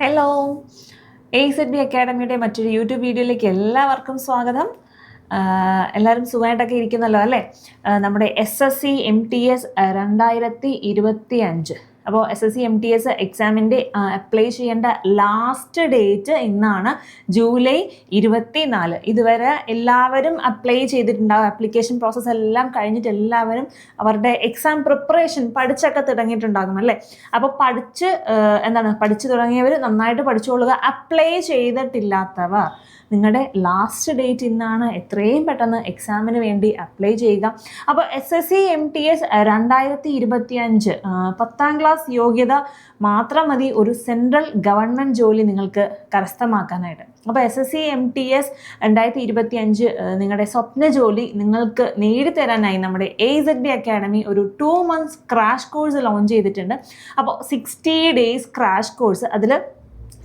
Hello A B അക്കാഡമിയുടെ മറ്റൊരു YouTube വീഡിയോയിലേക്ക് എല്ലാവർക്കും സ്വാഗതം. എല്ലാവരും സുഖമായിട്ടൊക്കെ ഇരിക്കുന്നല്ലോ അല്ലേ? നമ്മുടെ S S C M T S രണ്ടായിരത്തി ഇരുപത്തി അഞ്ച് അപ്പോൾ S S C M T S എക്സാമിന്റെ അപ്ലൈ ചെയ്യേണ്ട ലാസ്റ്റ് ഡേറ്റ് ഇന്നാണ് ജൂലൈ ഇരുപത്തി നാല് ഇതുവരെ എല്ലാവരും അപ്ലൈ ചെയ്തിട്ടുണ്ടാവും. ആപ്ലിക്കേഷൻ പ്രോസസ്സ് എല്ലാം കഴിഞ്ഞിട്ട് എല്ലാവരും അവരുടെ എക്സാം പ്രിപ്പറേഷൻ പഠിച്ചൊക്കെ തുടങ്ങിയിട്ടുണ്ടാകും അല്ലേ? അപ്പോൾ പഠിച്ച് എന്താണ്? പഠിച്ചു തുടങ്ങിയവർ നന്നായിട്ട് പഠിച്ചുകൊള്ളുക അപ്ലൈ ചെയ്തിട്ടില്ലാത്തവർ നിങ്ങളുടെ ലാസ്റ്റ് ഡേറ്റ് ഇന്നാണ് എത്രയും പെട്ടെന്ന് എക്സാമിന് വേണ്ടി അപ്ലൈ ചെയ്യുക. അപ്പോൾ S S C M T S രണ്ടായിരത്തി ഇരുപത്തി അഞ്ച് പത്താം ക്ലാസ് യോഗ്യത മാത്രം മതി ഒരു സെൻട്രൽ ഗവൺമെന്റ് ജോലി നിങ്ങൾക്ക് കരസ്ഥമാക്കാനായിട്ട്. അപ്പോൾ S S C M T S രണ്ടായിരത്തി ഇരുപത്തി അഞ്ച് നിങ്ങളുടെ സ്വപ്ന ജോലി നിങ്ങൾക്ക് നേടിത്തരാനായി നമ്മുടെ എ സെഡ് ബി അക്കാഡമി ഒരു two months crash course launch ചെയ്തിട്ടുണ്ട്. അപ്പോൾ സിക്സ്റ്റി ഡേയ്സ് ക്രാഷ് കോഴ്സ് അതിൽ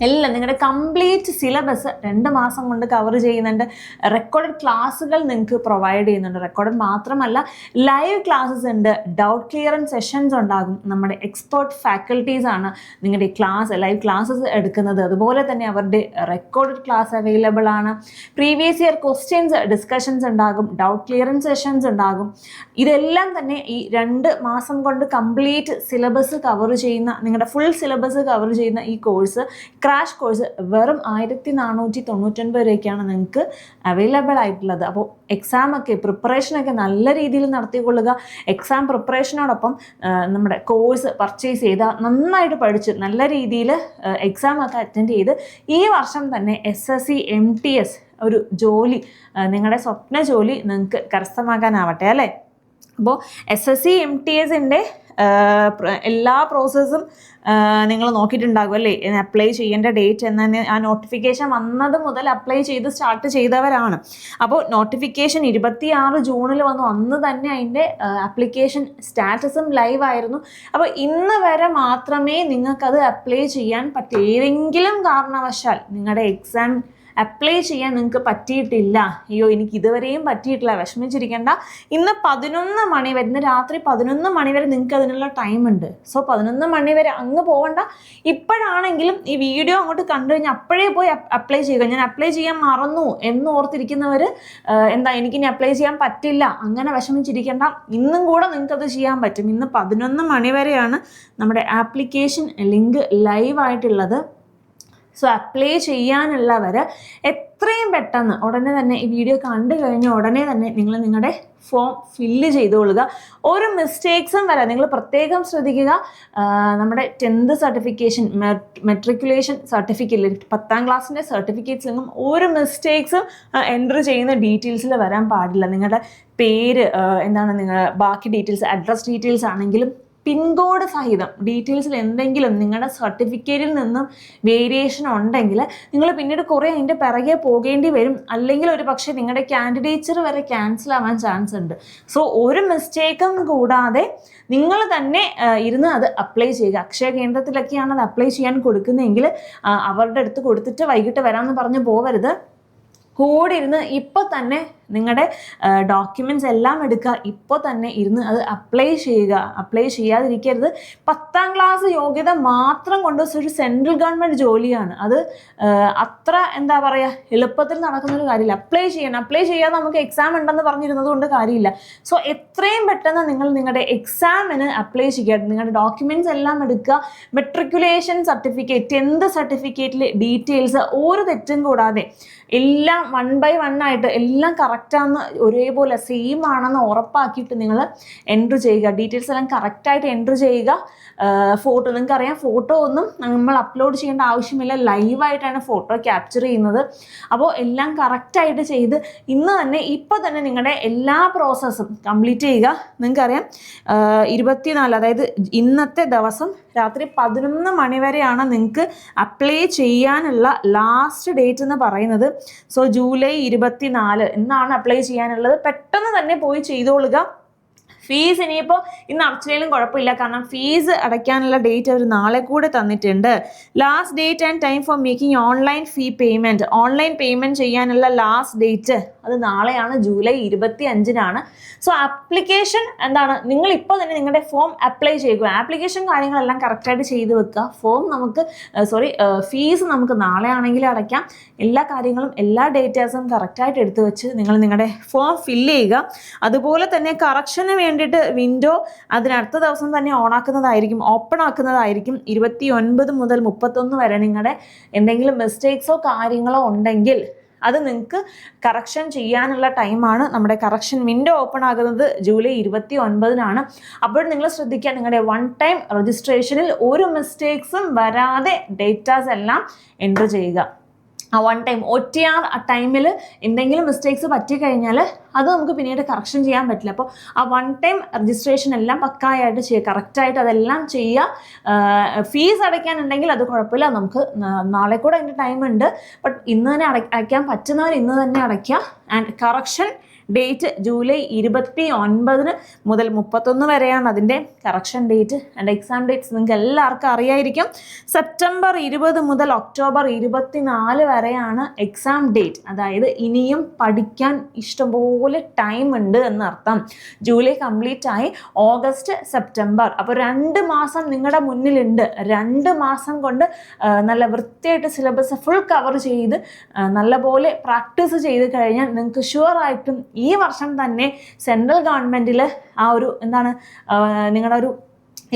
എല്ലാം നിങ്ങളുടെ കംപ്ലീറ്റ് സിലബസ് രണ്ട് മാസം കൊണ്ട് കവർ ചെയ്യുന്നുണ്ട്. റെക്കോർഡഡ് ക്ലാസ്സുകൾ നിങ്ങൾക്ക് പ്രൊവൈഡ് ചെയ്യുന്നുണ്ട്. റെക്കോർഡഡ് മാത്രമല്ല ലൈവ് ക്ലാസ്സസ് ഉണ്ട്. ഡൗട്ട് ക്ലിയറൻസ് സെഷൻസ് ഉണ്ടാകും. നമ്മുടെ എക്സ്പേർട്ട് ഫാക്കൽറ്റീസ് ആണ് നിങ്ങളുടെ ക്ലാസ് ലൈവ് ക്ലാസ്സസ് എടുക്കുന്നത്. അതുപോലെ തന്നെ അവരുടെ റെക്കോർഡഡ് ക്ലാസ് അവൈലബിൾ ആണ്. പ്രീവിയസ് ഇയർ ക്വസ്റ്റ്യൻസ് ഡിസ്കഷൻസ് ഉണ്ടാകും. ഡൗട്ട് ക്ലിയറൻസ് സെഷൻസ് ഉണ്ടാകും. ഇതെല്ലാം തന്നെ ഈ രണ്ട് മാസം കൊണ്ട് കംപ്ലീറ്റ് സിലബസ് കവർ ചെയ്യുന്ന നിങ്ങളുടെ ഫുൾ സിലബസ് കവർ ചെയ്യുന്ന ഈ കോഴ്സ് ക്രാഷ് കോഴ്സ് വെറും ആയിരത്തി നാനൂറ്റി തൊണ്ണൂറ്റൊൻപത് രൂപയ്ക്കാണ് നിങ്ങൾക്ക് അവൈലബിൾ ആയിട്ടുള്ളത്. അപ്പോൾ എക്സാമൊക്കെ പ്രിപ്പറേഷനൊക്കെ നല്ല രീതിയിൽ നടത്തിക്കൊള്ളുക. എക്സാം പ്രിപ്പറേഷനോടൊപ്പം നമ്മുടെ കോഴ്സ് പർച്ചേസ് ചെയ്ത നന്നായിട്ട് പഠിച്ച് നല്ല രീതിയിൽ എക്സാം ഒക്കെ അറ്റൻഡ് ചെയ്ത് ഈ വർഷം തന്നെ S S C M T S ഒരു ജോലി നിങ്ങളുടെ സ്വപ്ന ജോലി നിങ്ങൾക്ക് കരസ്ഥമാക്കാനാവട്ടെ അല്ലേ? അപ്പോൾ S S C M T എസിന്റെ എല്ലാ പ്രോസസ്സും നിങ്ങൾ നോക്കിയിട്ടുണ്ടാകും അല്ലേ? അപ്ലൈ ചെയ്യേണ്ട ഡേറ്റ് എന്ന ആ നോട്ടിഫിക്കേഷൻ വന്നത് മുതൽ അപ്ലൈ ചെയ്ത് സ്റ്റാർട്ട് ചെയ്തവരാണ്. അപ്പോൾ നോട്ടിഫിക്കേഷൻ ഇരുപത്തി ആറ് ജൂണിൽ വന്നു. അന്ന് തന്നെ അതിന്റെ അപ്ലിക്കേഷൻ സ്റ്റാറ്റസും ലൈവ് ആയിരുന്നു. അപ്പോൾ ഇന്ന് വരെ മാത്രമേ നിങ്ങൾക്കത് അപ്ലൈ ചെയ്യാൻ പറ്റൂ. ഏതെങ്കിലും കാരണവശാൽ നിങ്ങളുടെ എക്സാം അപ്ലൈ ചെയ്യാൻ നിങ്ങൾക്ക് പറ്റിയിട്ടില്ല. അയ്യോ എനിക്ക് ഇതുവരെയും പറ്റിയിട്ടില്ല. വിഷമിച്ചിരിക്കേണ്ട. ഇന്ന് പതിനൊന്ന് മണി വരെ ഇന്ന് രാത്രി പതിനൊന്ന് മണി വരെ നിങ്ങൾക്ക് അതിനുള്ള ടൈം ഉണ്ട്. സോ പതിനൊന്ന് മണി വരെ അങ്ങ് പോകണ്ട ഇപ്പോഴാണെങ്കിലും ഈ വീഡിയോ അങ്ങോട്ട് കണ്ടു കഴിഞ്ഞാൽ അപ്പോഴേ പോയി അപ്ലൈ ചെയ്യുക. ഞാൻ അപ്ലൈ ചെയ്യാൻ മറന്നു എന്ന് ഓർത്തിരിക്കുന്നവർ എന്താ എനിക്കിനി അപ്ലൈ ചെയ്യാൻ പറ്റില്ല. അങ്ങനെ വിഷമിച്ചിരിക്കേണ്ട. ഇന്നും കൂടെ നിങ്ങൾക്കത് ചെയ്യാൻ പറ്റും. ഇന്ന് പതിനൊന്ന് മണി വരെയാണ് നമ്മുടെ ആപ്ലിക്കേഷൻ ലിങ്ക് ലൈവ് ആയിട്ടുള്ളത്. സോ അപ്ലൈ ചെയ്യാനുള്ളവർ എത്രയും പെട്ടെന്ന് ഉടനെ തന്നെ ഈ വീഡിയോ കണ്ടു കഴിഞ്ഞ ഉടനെ തന്നെ നിങ്ങൾ നിങ്ങളുടെ ഫോം ഫില്ല് ചെയ്തുകൊള്ളുക. ഒരു മിസ്റ്റേക്സും വരാം നിങ്ങൾ പ്രത്യേകം ശ്രദ്ധിക്കുക. നമ്മുടെ ടെൻത്ത് സർട്ടിഫിക്കേഷൻ മെട്രിക്കുലേഷൻ സർട്ടിഫിക്കറ്റ് പത്താം ക്ലാസ്സിന്റെ സർട്ടിഫിക്കറ്റ്സിലൊന്നും ഒരു മിസ്റ്റേക്സും എന്റർ ചെയ്യുന്ന ഡീറ്റെയിൽസിൽ വരാൻ പാടില്ല. നിങ്ങളുടെ പേര് എന്താണ് നിങ്ങൾ ബാക്കി ഡീറ്റെയിൽസ് അഡ്രസ് ഡീറ്റെയിൽസ് ആണെങ്കിലും പിൻകോഡ് സഹിതം ഡീറ്റെയിൽസിൽ എന്തെങ്കിലും നിങ്ങളുടെ സർട്ടിഫിക്കറ്റിൽ നിന്നും വേരിയേഷൻ ഉണ്ടെങ്കിൽ നിങ്ങൾ പിന്നീട് കുറേ അതിന്റെ പിറകെ പോകേണ്ടി വരും. അല്ലെങ്കിൽ ഒരു പക്ഷേ നിങ്ങളുടെ കാൻഡിഡേച്ചർ വരെ ക്യാൻസൽ ആവാൻ ചാൻസ് ഉണ്ട്. സോ ഒരു മിസ്റ്റേക്കും കൂടാതെ നിങ്ങൾ തന്നെ ഇരുന്ന് അത് അപ്ലൈ ചെയ്യുക. അക്ഷയ കേന്ദ്രത്തിലൊക്കെയാണ് അത് അപ്ലൈ ചെയ്യാൻ കൊടുക്കുന്നതെങ്കിൽ അവരുടെ അടുത്ത് കൊടുത്തിട്ട് വൈകിട്ട് വരാമെന്ന് പറഞ്ഞ് പോവരുത്. കൂടെ ഇരുന്ന് ഇപ്പോൾ തന്നെ നിങ്ങളുടെ ഡോക്യുമെന്റ്സ് എല്ലാം എടുക്കുക. ഇപ്പോൾ തന്നെ ഇരുന്ന് അത് അപ്ലൈ ചെയ്യുക. അപ്ലൈ ചെയ്യാതിരിക്കരുത്. പത്താം ക്ലാസ് യോഗ്യത മാത്രം കൊണ്ട് ഒരു സെൻട്രൽ ഗവൺമെന്റ് ജോലിയാണ്. അത് അത്ര എന്താ പറയുക എളുപ്പത്തിൽ നടക്കുന്ന ഒരു കാര്യമില്ല അപ്ലൈ ചെയ്യണം. അപ്ലൈ ചെയ്യാതെ നമുക്ക് എക്സാം ഉണ്ടെന്ന് പറഞ്ഞിരുന്നത് കൊണ്ട് കാര്യമില്ല. സോ എത്രയും പെട്ടെന്ന് നിങ്ങൾ നിങ്ങളുടെ എക്സാമിന് അപ്ലൈ ചെയ്യുക. നിങ്ങളുടെ ഡോക്യുമെന്റ്സ് എല്ലാം എടുക്കുക. മെട്രിക്കുലേഷൻ സർട്ടിഫിക്കറ്റ് ടെൻത്ത് സർട്ടിഫിക്കറ്റിലെ ഡീറ്റെയിൽസ് ഒരു തെറ്റും കൂടാതെ എല്ലാം വൺ ബൈ വൺ ആയിട്ട് എല്ലാം കറക്റ്റാന്ന് ഒരേപോലെ സെയിം ആണെന്ന് ഉറപ്പാക്കിയിട്ട് നിങ്ങൾ എൻട്രി ചെയ്യുക. ഡീറ്റെയിൽസ് എല്ലാം കറക്റ്റായിട്ട് എൻട്രി ചെയ്യുക. ഫോട്ടോ നിങ്ങൾക്കറിയാം ഫോട്ടോ ഒന്നും നമ്മൾ അപ്ലോഡ് ചെയ്യേണ്ട ആവശ്യമില്ല. ലൈവായിട്ടാണ് ഫോട്ടോ ക്യാപ്ചർ ചെയ്യുന്നത്. അപ്പോൾ എല്ലാം കറക്റ്റായിട്ട് ചെയ്ത് ഇന്ന് തന്നെ ഇപ്പോൾ തന്നെ നിങ്ങളുടെ എല്ലാ പ്രോസസ്സും കംപ്ലീറ്റ് ചെയ്യുക. നിങ്ങൾക്കറിയാം. ഇരുപത്തിനാല് അതായത് ഇന്നത്തെ ദിവസം രാത്രി പതിനൊന്ന് മണി വരെയാണ് നിങ്ങൾക്ക് അപ്ലൈ ചെയ്യാനുള്ള ലാസ്റ്റ് ഡേറ്റ് എന്ന് പറയുന്നത്. സോ ജൂലൈ ഇരുപത്തിനാല്. എന്നാണ് അപ്ലൈ ചെയ്യാനുള്ളത്. പെട്ടെന്ന് തന്നെ പോയി ചെയ്തോളുക. ഫീസ് ഇനിയിപ്പോൾ ഇന്ന് അടച്ചില്ലെങ്കിലും കുഴപ്പമില്ല. കാരണം ഫീസ് അടയ്ക്കാനുള്ള ഡേറ്റ് അവർ നാളെ കൂടെ തന്നിട്ടുണ്ട്. Last date and time for making online fee payment online payment ചെയ്യാനുള്ള ലാസ്റ്റ് ഡേറ്റ് അത് നാളെയാണ് ജൂലൈ ഇരുപത്തി അഞ്ചിനാണ് സോ ആപ്ലിക്കേഷൻ എന്താണ്? നിങ്ങൾ ഇപ്പോൾ തന്നെ നിങ്ങളുടെ ഫോം അപ്ലൈ ചെയ്യുക. ആപ്ലിക്കേഷൻ കാര്യങ്ങളെല്ലാം കറക്റ്റായിട്ട് ചെയ്ത് വെക്കുക. ഫോം നമുക്ക് സോറി ഫീസ് നമുക്ക് നാളെ ആണെങ്കിലും അടയ്ക്കാം. എല്ലാ കാര്യങ്ങളും എല്ലാ ഡേറ്റാസും കറക്റ്റായിട്ട് എടുത്തു വെച്ച് നിങ്ങൾ നിങ്ങളുടെ ഫോം ഫില്ല് ചെയ്യുക. അതുപോലെ തന്നെ കറക്ഷന് വേണ്ടിയിട്ട് വിൻഡോ അതിനടുത്ത ദിവസം തന്നെ ഓൺ ആക്കുന്നതായിരിക്കും ഓപ്പൺ ആക്കുന്നതായിരിക്കും. ഇരുപത്തി ഒൻപത് മുതൽ മുപ്പത്തൊന്ന് വരെ നിങ്ങളുടെ എന്തെങ്കിലും മിസ്റ്റേക്സോ കാര്യങ്ങളോ ഉണ്ടെങ്കിൽ അത് നിങ്ങൾക്ക് കറക്ഷൻ ചെയ്യാനുള്ള ടൈമാണ് നമ്മുടെ കറക്ഷൻ വിൻഡോ ഓപ്പൺ ആകുന്നത് ജൂലൈ ഇരുപത്തി ഒൻപതിനാണ് അപ്പോൾ നിങ്ങൾ ശ്രദ്ധിക്കുക നിങ്ങളുടെ വൺ ടൈം രജിസ്ട്രേഷനിൽ ഒരു മിസ്റ്റേക്സും വരാതെ ഡേറ്റാസ് എല്ലാം എന്റർ ചെയ്യുക. ആ one time O T R ആ ടൈമിൽ എന്തെങ്കിലും മിസ്റ്റേക്സ് പറ്റിക്കഴിഞ്ഞാൽ അത് നമുക്ക് പിന്നീട് കറക്ഷൻ ചെയ്യാൻ പറ്റില്ല. അപ്പോൾ ആ വൺ ടൈം രജിസ്ട്രേഷൻ എല്ലാം പക്കായായിട്ട് ചെയ്യുക. കറക്റ്റായിട്ട് അതെല്ലാം ചെയ്യുക. ഫീസ് അടയ്ക്കാനുണ്ടെങ്കിൽ അത് കുഴപ്പമില്ല. നമുക്ക് നാളെ കൂടെ അതിന്റെ ടൈം ഉണ്ട്. ബട്ട് ഇന്ന് തന്നെ അട അടയ്ക്കാൻ പറ്റുന്നവർ ഇന്ന് തന്നെ അടയ്ക്കുക. ആൻഡ് കറക്ഷൻ ഡേറ്റ് ജൂലൈ ഇരുപത്തി ഒൻപതിന് മുതൽ മുപ്പത്തൊന്ന് വരെയാണ് അതിന്റെ correction date and exam dates നിങ്ങൾക്ക് എല്ലാവർക്കും അറിയായിരിക്കും. സെപ്റ്റംബർ ഇരുപത് മുതൽ ഒക്ടോബർ ഇരുപത്തിനാല് വരെയാണ് എക്സാം ഡേറ്റ് അതായത് ഇനിയും പഠിക്കാൻ ഇഷ്ടംപോലെ ടൈം ഉണ്ട് എന്നർത്ഥം. ജൂലൈ കംപ്ലീറ്റ് ആയി ഓഗസ്റ്റ് സെപ്റ്റംബർ അപ്പോൾ രണ്ട് മാസം നിങ്ങളുടെ മുന്നിലുണ്ട്. രണ്ട് മാസം കൊണ്ട് നല്ല വൃത്തിയായിട്ട് സിലബസ് ഫുൾ കവർ ചെയ്ത് നല്ലപോലെ പ്രാക്ടീസ് ചെയ്ത് കഴിഞ്ഞാൽ നിങ്ങൾക്ക് ഷുവറായിട്ടും ഈ വർഷം തന്നെ സെൻട്രൽ ഗവൺമെന്റിൽ ആ ഒരു എന്താണ് നിങ്ങളുടെ ഒരു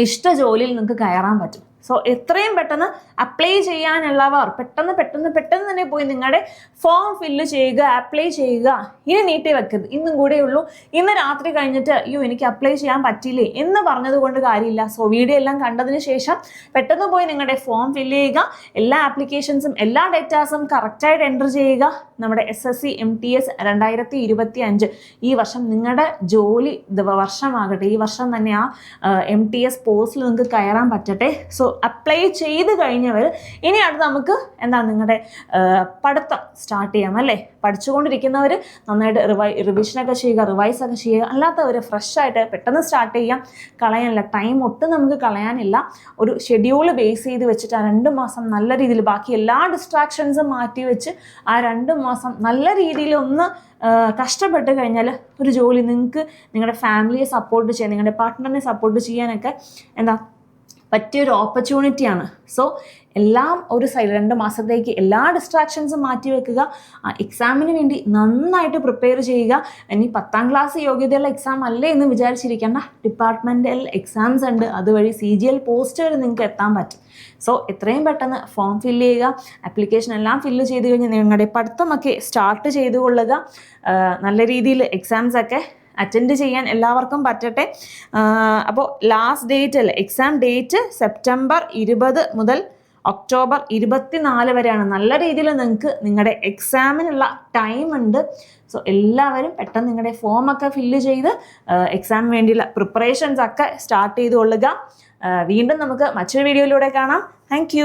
ഇഷ്ട ജോലിയിൽ നിങ്ങൾക്ക് കയറാൻ പറ്റും. സോ എത്രയും പെട്ടെന്ന് അപ്ലൈ ചെയ്യാനുള്ളവർ പെട്ടെന്ന് പെട്ടെന്ന് പെട്ടെന്ന് തന്നെ പോയി നിങ്ങളുടെ ഫോം ഫില്ല് ചെയ്യുക അപ്ലൈ ചെയ്യുക. ഇനി നീട്ടി വെക്കരുത്. ഇന്നും കൂടെ ഉള്ളൂ. ഇന്ന് രാത്രി കഴിഞ്ഞിട്ട് അയ്യോ എനിക്ക് അപ്ലൈ ചെയ്യാൻ പറ്റിയില്ലേ എന്ന് പറഞ്ഞത് കൊണ്ട് കാര്യമില്ല. സോ വീഡിയോ എല്ലാം കണ്ടതിന് ശേഷം പെട്ടെന്ന് പോയി നിങ്ങളുടെ ഫോം ഫില്ല് ചെയ്യുക. എല്ലാ ആപ്ലിക്കേഷൻസും എല്ലാ ഡേറ്റാസും കറക്റ്റായിട്ട് എന്റർ ചെയ്യുക. നമ്മുടെ S S C M T S രണ്ടായിരത്തി ഇരുപത്തി അഞ്ച് ഈ വർഷം നിങ്ങളുടെ ജോലി വർഷമാകട്ടെ. ഈ വർഷം തന്നെ ആ എം ടി എസ് പോസ്റ്റിൽ നിങ്ങൾക്ക് കയറാൻ പറ്റട്ടെ. സോ അപ്ലൈ ചെയ്ത് കഴിഞ്ഞവർ ഇനി അടുത്ത് നമുക്ക് എന്താ നിങ്ങളുടെ പഠിത്തം സ്റ്റാർട്ട് ചെയ്യാം അല്ലേ? പഠിച്ചുകൊണ്ടിരിക്കുന്നവർ നന്നായിട്ട് റിവൈ റിവിഷനൊക്കെ ചെയ്യുക റിവൈസ് ഒക്കെ ചെയ്യുക. അല്ലാത്തവർ ഫ്രഷായിട്ട് പെട്ടെന്ന് സ്റ്റാർട്ട് ചെയ്യാം. കളയാനില്ല. ടൈം ഒട്ടും നമുക്ക് കളയാനില്ല. ഒരു ഷെഡ്യൂൾ ബേസ് ചെയ്ത് വെച്ചിട്ട് ആ രണ്ട് മാസം നല്ല രീതിയിൽ ബാക്കി എല്ലാ ഡിസ്ട്രാക്ഷൻസും മാറ്റി വെച്ച് ആ രണ്ട് മാസം നല്ല രീതിയിൽ ഒന്ന് കഷ്ടപ്പെട്ട് കഴിഞ്ഞാൽ ഒരു ജോലി നിങ്ങൾക്ക് നിങ്ങളുടെ ഫാമിലിയെ സപ്പോർട്ട് ചെയ്യാൻ നിങ്ങളുടെ പാർട്ട്ണറിനെ സപ്പോർട്ട് ചെയ്യാനൊക്കെ എന്താ പറ്റിയൊരു ഓപ്പർച്യൂണിറ്റിയാണ് സോ എല്ലാം ഒരു സൈഡ് രണ്ട് മാസത്തേക്ക് എല്ലാ ഡിസ്ട്രാക്ഷൻസും മാറ്റി വെക്കുക. എക്സാമിന് വേണ്ടി നന്നായിട്ട് പ്രിപ്പയർ ചെയ്യുക. ഇനി പത്താം ക്ലാസ് യോഗ്യതയുള്ള എക്സാം അല്ലേ എന്ന് വിചാരിച്ചിരിക്കേണ്ട. ഡിപ്പാർട്ട്മെന്റൽ എക്സാംസ് ഉണ്ട്. അതുവഴി സി ജി എൽ പോസ്റ്റ് വരെ നിങ്ങൾക്ക് എത്താൻ പറ്റും. സോ എത്രയും പെട്ടെന്ന് ഫോം ഫില്ല് ചെയ്യുക. ആപ്ലിക്കേഷൻ എല്ലാം ഫില്ല് ചെയ്ത് കഴിഞ്ഞ് നിങ്ങളുടെ പഠിത്തമൊക്കെ സ്റ്റാർട്ട് ചെയ്തു കൊള്ളുക നല്ല രീതിയിൽ എക്സാംസ് ഒക്കെ അറ്റൻഡ് ചെയ്യാൻ എല്ലാവർക്കും പറ്റട്ടെ. അപ്പോൾ ലാസ്റ്റ് ഡേറ്റ് അല്ലേ? എക്സാം ഡേറ്റ് സെപ്റ്റംബർ ഇരുപത് മുതൽ ഒക്ടോബർ ഇരുപത്തിനാല് വരെയാണ്. നല്ല രീതിയിൽ നിങ്ങൾക്ക് നിങ്ങളുടെ എക്സാമിനുള്ള ടൈം ഉണ്ട്. സോ എല്ലാവരും പെട്ടെന്ന് നിങ്ങളുടെ ഫോമൊക്കെ ഫില്ല് ചെയ്ത് എക്സാമിന് വേണ്ടിയുള്ള പ്രിപ്പറേഷൻസ് ഒക്കെ സ്റ്റാർട്ട് ചെയ്ത് കൊള്ളുക. വീണ്ടും നമുക്ക് മറ്റൊരു വീഡിയോയിലൂടെ കാണാം. താങ്ക്